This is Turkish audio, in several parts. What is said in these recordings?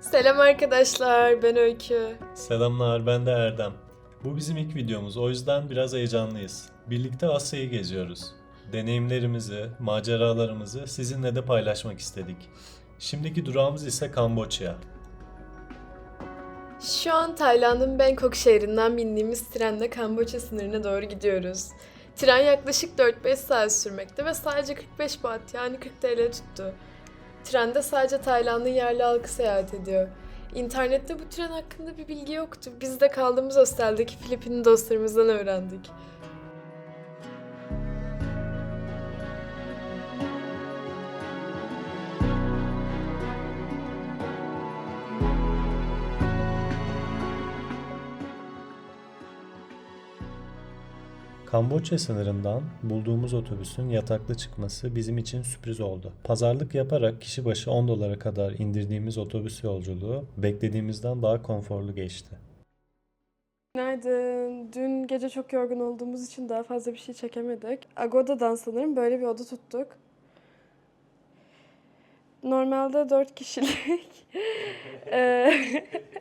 Selam arkadaşlar, ben Öykü. Selamlar, ben de Erdem. Bu bizim ilk videomuz, o yüzden biraz heyecanlıyız. Birlikte Asya'yı geziyoruz. Deneyimlerimizi, maceralarımızı sizinle de paylaşmak istedik. Şimdiki durağımız ise Kamboçya. Şu an Tayland'ın Bangkok şehrinden bindiğimiz trenle Kamboçya sınırına doğru gidiyoruz. Tren yaklaşık 4-5 saat sürmekte ve sadece 45 baht yani 40 TL tuttu. Trende sadece Tayland'ın yerli halkı seyahat ediyor. İnternette bu tren hakkında bir bilgi yoktu. Biz de kaldığımız hosteldeki Filipinli dostlarımızdan öğrendik. Kamboçya sınırından bulduğumuz otobüsün yataklı çıkması bizim için sürpriz oldu. Pazarlık yaparak kişi başı 10 dolara kadar indirdiğimiz otobüs yolculuğu beklediğimizden daha konforlu geçti. Günaydın. Dün gece çok yorgun olduğumuz için daha fazla bir şey çekemedik. Agoda'dan sanırım böyle bir oda tuttuk. Normalde dört kişilik.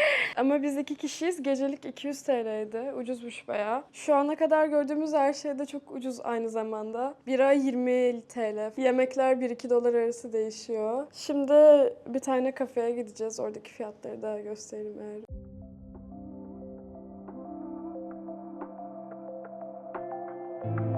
Ama biz iki kişiyiz. Gecelik 200 TL'ydi. Ucuzmuş bayağı. Şu ana kadar gördüğümüz her şey de çok ucuz aynı zamanda. Bira 20 TL. Yemekler 1-2 dolar arası değişiyor. Şimdi bir tane kafeye gideceğiz. Oradaki fiyatları da göstereyim eğer. Evet,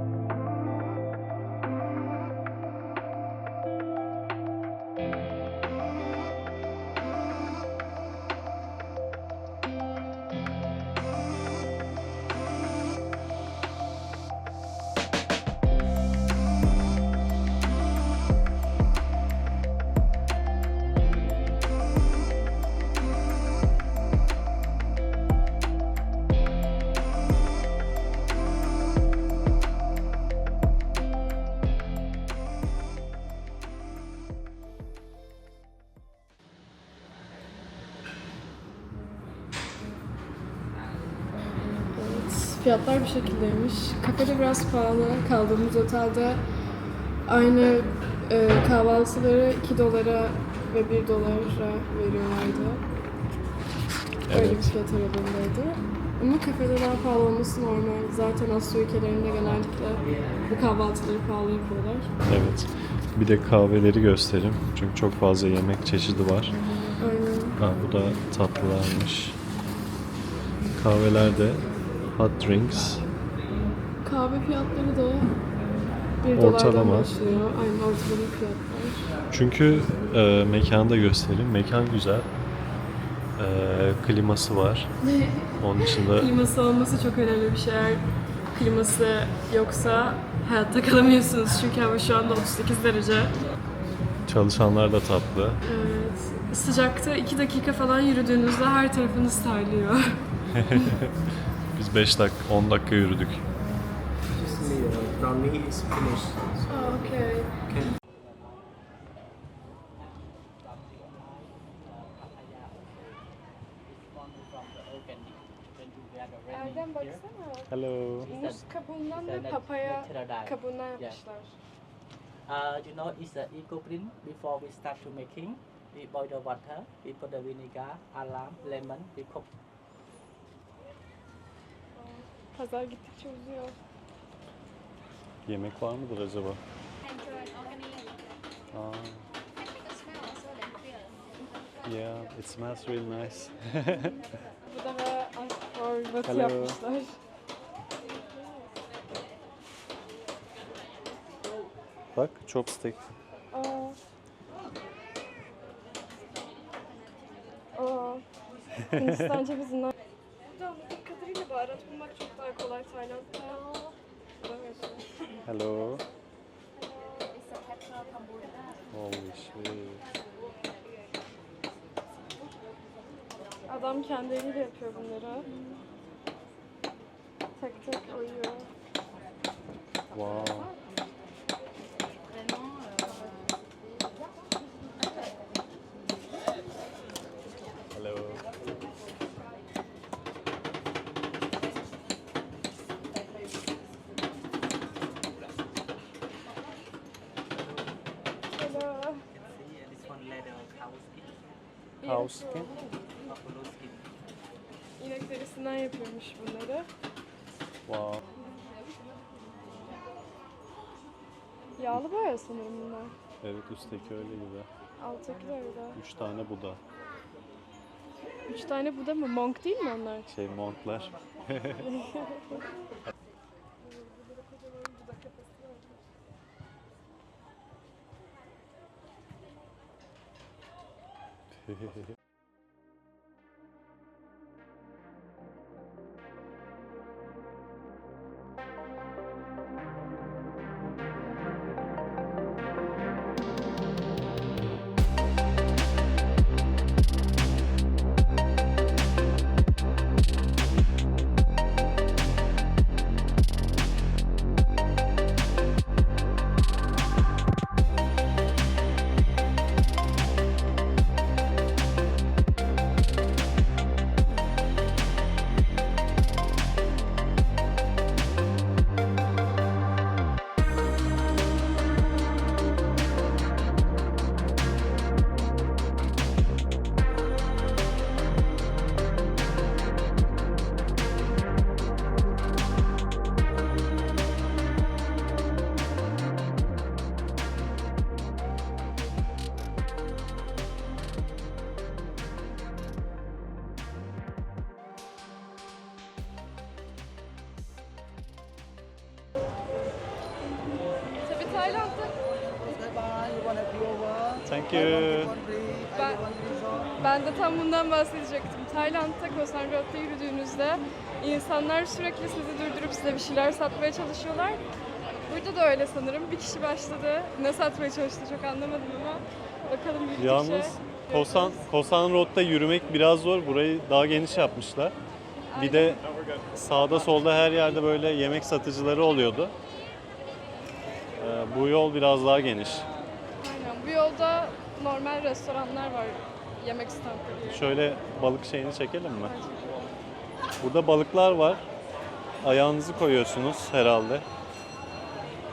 fiyatlar bu şekildeymiş. Kafede biraz pahalı. Kaldığımız otelde aynı e, kahvaltıları 2 dolara ve 1 dolara veriyorlardı. Öyle bir fiyat aralığındaydı. Ama kafede daha pahalı olması normal. Zaten Asya ülkelerinde genellikle bu kahvaltıları pahalı yapıyorlar. Evet. Bir de kahveleri göstereyim. Çünkü çok fazla yemek çeşidi var. Aynen. Ha, bu da tatlılarmış. Kahvelerde hot drinks. Kahve fiyatları da 1 dolardan Ortalama. başlıyor. Aynen ortalama fiyatlar. Çünkü e, mekanı da göstereyim. Mekan güzel. E, kliması var. Onun dışında Kliması olması çok önemli bir şey. Eğer kliması yoksa hayatta kalamıyorsunuz. Çünkü hava şu anda 38 derece. çalışanlar da tatlı. Evet. Sıcakta 2 dakika falan yürüdüğünüzde her tarafınız terliyor. Biz 5 dakika, 10 dakika yürüdük. Erdem baksana. Hello. Muz kabuğundan ve papaya kabuğundan yapmışlar. Uh, you know, it's the eco print. Before we start to making, we boil the water, we put the vinegar, alarm, lemon, we cook. Pazar gittikçe uzuyor. Yemek var mıdır acaba? Aa, yeah, it smells really nice. Bu da formatı Hello. yapmışlar. Bak, chopstick. Aa. Aa. Hindistan cevizinden. Kolay Tayland'da. Hello. Holy shit. Adam kendi eliyle yapıyor bunları. Tek tek oyuyor. Wow. Cow skin. İnek derisinden yapıyormuş bunları. Wow. Yağlı boya sanırım bunlar. Evet üstteki öyle gibi. Alttaki de öyle. Üç tane Buda. Üç tane bu da mı? Monk değil mi onlar? Şey monklar. Tayland'da Thank you. ben, ben de tam bundan bahsedecektim. Tayland'da Koh San Road'da yürüdüğünüzde insanlar sürekli sizi durdurup size bir şeyler satmaya çalışıyorlar. Burada da öyle sanırım. Bir kişi başladı. Ne satmaya çalıştı çok anlamadım ama bakalım bir Yalnız Kosan, Kosan Road'da yürümek biraz zor. Burayı daha geniş yapmışlar. Bir de sağda solda her yerde böyle yemek satıcıları oluyordu. Ee, bu yol biraz daha geniş. Aynen. Bu yolda normal restoranlar var. Yemek standları. Şöyle balık şeyini çekelim mi? Burada balıklar var. Ayağınızı koyuyorsunuz herhalde.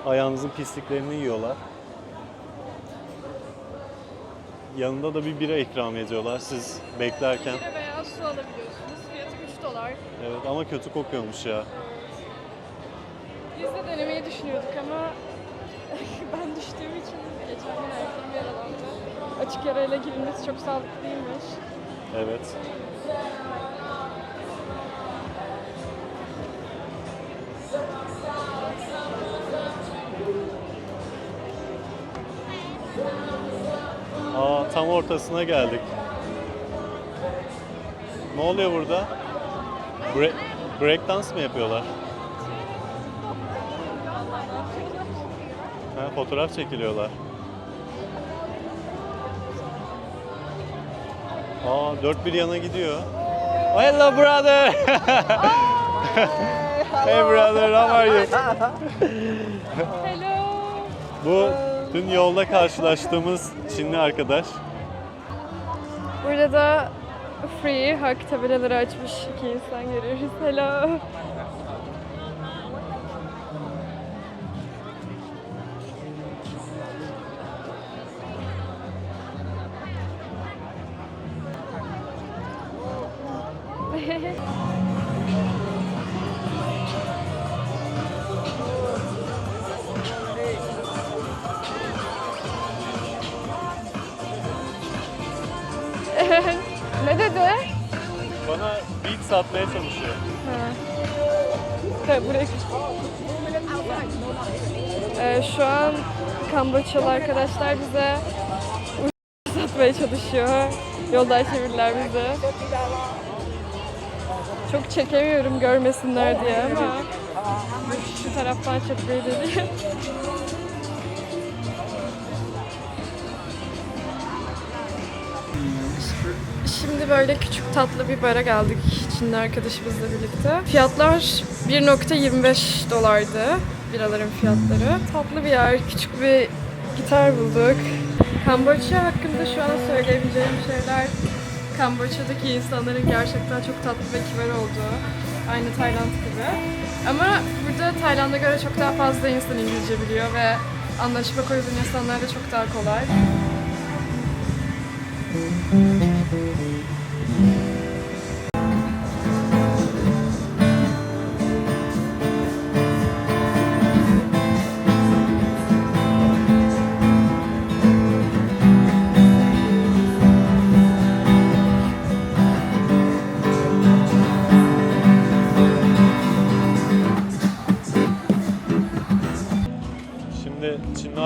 Ayağınızın pisliklerini yiyorlar. Yanında da bir bira ikram ediyorlar siz beklerken. Bira veya su alabiliyorsunuz. Fiyatı 3 dolar. Evet ama kötü kokuyormuş ya. Biz de denemeyi düşünüyorduk ama ben düştüğüm için geçen gün ayaklarım yaralandı. Açık yarayla girilmesi çok sağlıklı değilmiş. Evet. Aa tam ortasına geldik. Ne oluyor burada? Break, break dance mı yapıyorlar? Fotoğraf çekiliyorlar. Aa dört bir yana gidiyor. Hello brother. hey brother, how are you? Hello! Bu dün yolda karşılaştığımız Çinli arkadaş. Burada da free hak tabelaları açmış iki insan görüyoruz. Hello! Satmaya çalışıyor. Tabii buraya Ee, şu an Kamboçyalı arkadaşlar bize satmaya çalışıyor. Yoldan çevirdiler bizi. Çok çekemiyorum görmesinler diye ama şu taraftan çekmeyi dedi. Şimdi böyle küçük tatlı bir bara geldik Çinli arkadaşımızla birlikte. Fiyatlar 1.25 dolardı biraların fiyatları. Tatlı bir yer, küçük bir gitar bulduk. Kamboçya hakkında şu an söyleyebileceğim şeyler Kamboçya'daki insanların gerçekten çok tatlı ve kibar olduğu. Aynı Tayland gibi. Ama burada Tayland'a göre çok daha fazla insan İngilizce biliyor ve anlaşmak o yüzden insanlarla çok daha kolay.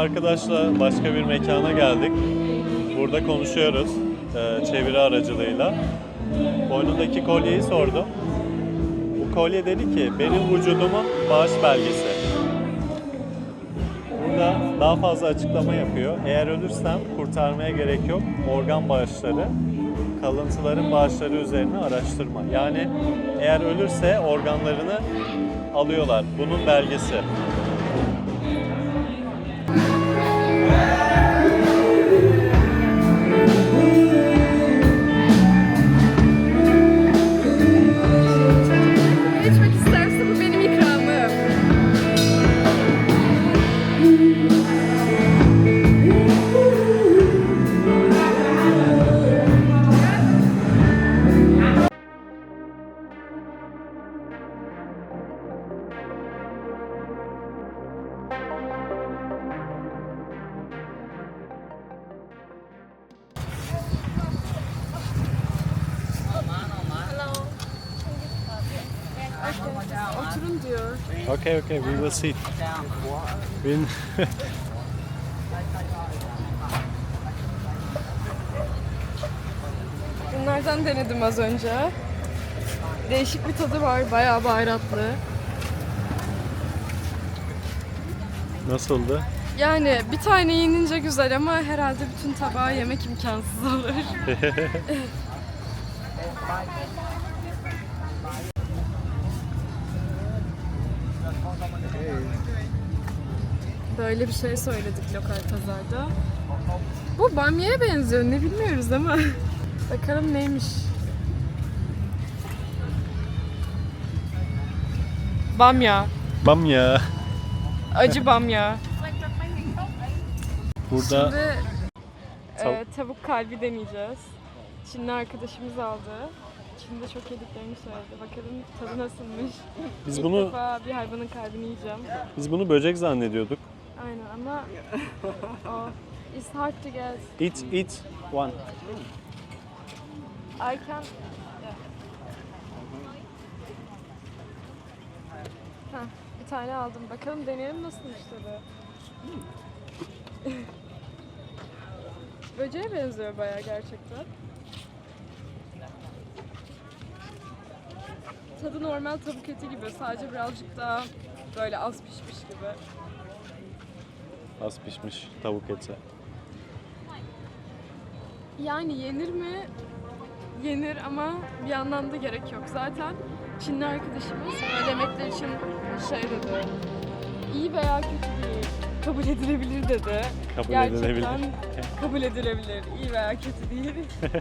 Arkadaşla başka bir mekana geldik. Burada konuşuyoruz e, çeviri aracılığıyla. Boynundaki kolyeyi sordum. Bu kolye dedi ki benim vücudumun bağış belgesi. Burada daha fazla açıklama yapıyor. Eğer ölürsem kurtarmaya gerek yok. Organ bağışları, kalıntıların bağışları üzerine araştırma. Yani eğer ölürse organlarını alıyorlar. Bunun belgesi. Diyor. Okay, okay, we will see. Bin Bunlardan denedim az önce. Değişik bir tadı var, bayağı baharatlı. nasıldı? Yani bir tane yenince güzel ama herhalde bütün tabağı yemek imkansız olur. Böyle bir şey söyledik lokal pazarda. Bu bamya'ya benziyor ne bilmiyoruz ama. Bakalım neymiş. Bamya. Bamya. Acı bamya. Burada Şimdi e, tavuk kalbi deneyeceğiz. Çinli arkadaşımız aldı. Çin'de çok yediklerini söyledi. Bakalım tadı nasılmış. biz İlk bunu defa bir hayvanın kalbini yiyeceğim. biz bunu böcek zannediyorduk. Aynen ama oh, it's hard to get. Eat eat one. I can... Heh, bir tane aldım. Bakalım deneyelim nasılmış tadı. Böceğe benziyor bayağı gerçekten. Tadı normal tavuk eti gibi. Sadece birazcık daha böyle az pişmiş gibi. Az pişmiş tavuk eti. Yani yenir mi? Yenir ama bir yandan da gerek yok. Zaten Çinli arkadaşımız böyle yemekler için şey dedi. İyi veya kötü değil. Kabul edilebilir dedi. Kabul Gerçekten edilebilir. kabul edilebilir. İyi veya kötü değil.